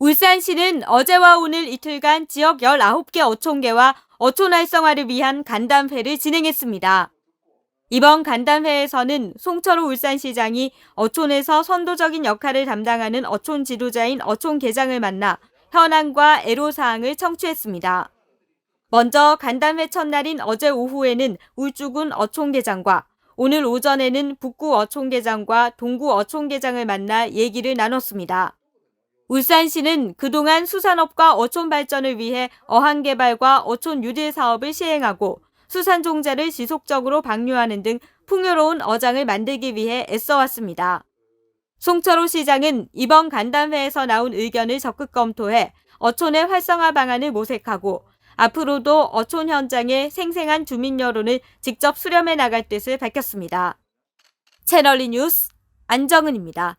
울산시는 어제와 오늘 이틀간 지역 19개 어촌계와 어촌 활성화를 위한 간담회를 진행했습니다. 이번 간담회에서는 송철호 울산시장이 어촌에서 선도적인 역할을 담당하는 어촌 지도자인 어촌 계장을 만나 현안과 애로사항을 청취했습니다. 먼저 간담회 첫날인 어제 오후에는 울주군 어촌계장과 오늘 오전에는 북구 어촌계장과 동구 어촌계장을 만나 얘기를 나눴습니다. 울산시는 그동안 수산업과 어촌 발전을 위해 어항 개발과 어촌 유딜 사업을 시행하고 수산 종자를 지속적으로 방류하는 등 풍요로운 어장을 만들기 위해 애써왔습니다. 송철호 시장은 이번 간담회에서 나온 의견을 적극 검토해 어촌의 활성화 방안을 모색하고 앞으로도 어촌 현장의 생생한 주민 여론을 직접 수렴해 나갈 뜻을 밝혔습니다. 채널리 뉴스 안정은입니다.